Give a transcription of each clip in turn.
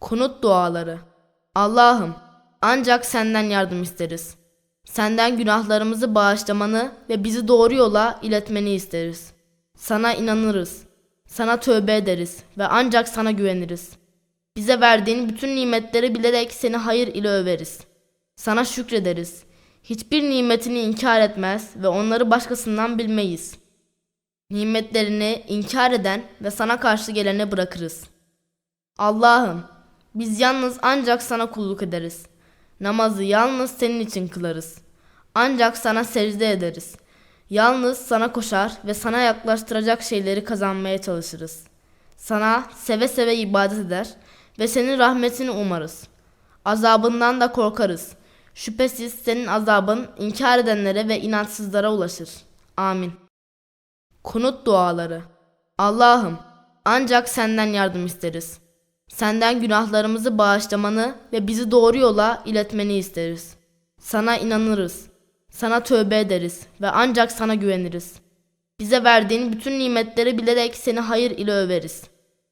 Kunut duaları. Allah'ım ancak senden yardım isteriz. Senden günahlarımızı bağışlamanı ve bizi doğru yola iletmeni isteriz. Sana inanırız. Sana tövbe ederiz ve ancak sana güveniriz. Bize verdiğin bütün nimetleri bilerek seni hayır ile överiz. Sana şükrederiz. Hiçbir nimetini inkar etmez ve onları başkasından bilmeyiz. Nimetlerini inkar eden ve sana karşı gelene bırakırız. Allah'ım biz yalnız ancak sana kulluk ederiz. Namazı yalnız senin için kılarız. Ancak sana secde ederiz. Yalnız sana koşar ve sana yaklaştıracak şeyleri kazanmaya çalışırız. Sana seve seve ibadet eder ve senin rahmetini umarız. Azabından da korkarız. Şüphesiz senin azabın inkar edenlere ve inançsızlara ulaşır. Amin. Kunut duaları. Allah'ım ancak senden yardım isteriz. Senden günahlarımızı bağışlamanı ve bizi doğru yola iletmeni isteriz. Sana inanırız. Sana tövbe ederiz ve ancak sana güveniriz. Bize verdiğin bütün nimetleri bilerek seni hayır ile överiz.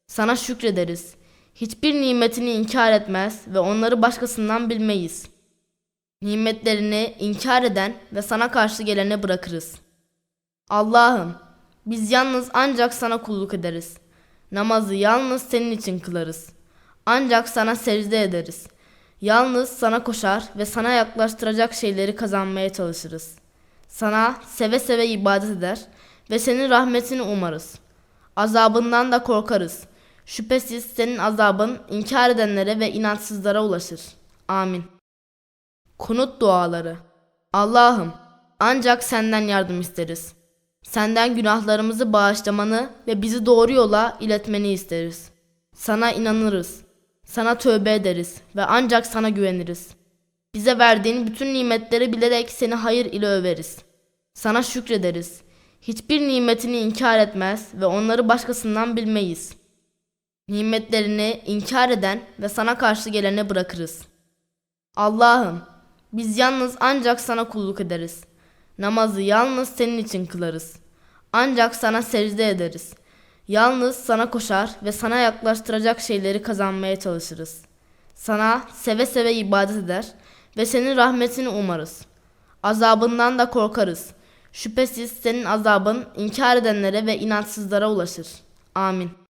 Sana şükrederiz. Hiçbir nimetini inkar etmez ve onları başkasından bilmeyiz. Nimetlerini inkar eden ve sana karşı gelene bırakırız. Allah'ım biz yalnız ancak sana kulluk ederiz. Namazı yalnız senin için kılarız. Ancak sana secde ederiz. Yalnız sana koşar ve sana yaklaştıracak şeyleri kazanmaya çalışırız. Sana seve seve ibadet eder ve senin rahmetini umarız. Azabından da korkarız. Şüphesiz senin azabın inkar edenlere ve inançsızlara ulaşır. Amin. Kunut duaları. Allah'ım ancak senden yardım isteriz. Senden günahlarımızı bağışlamanı ve bizi doğru yola iletmeni isteriz. Sana inanırız. Sana tövbe ederiz ve ancak sana güveniriz. Bize verdiğin bütün nimetleri bilerek seni hayır ile överiz. Sana şükrederiz. Hiçbir nimetini inkar etmez ve onları başkasından bilmeyiz. Nimetlerini inkar eden ve sana karşı gelene bırakırız. Allah'ım biz yalnız ancak sana kulluk ederiz. Namazı yalnız senin için kılarız. Ancak sana secde ederiz. Yalnız sana koşar ve sana yaklaştıracak şeyleri kazanmaya çalışırız. Sana seve seve ibadet eder ve senin rahmetini umarız. Azabından da korkarız. Şüphesiz senin azabın inkar edenlere ve inançsızlara ulaşır. Amin.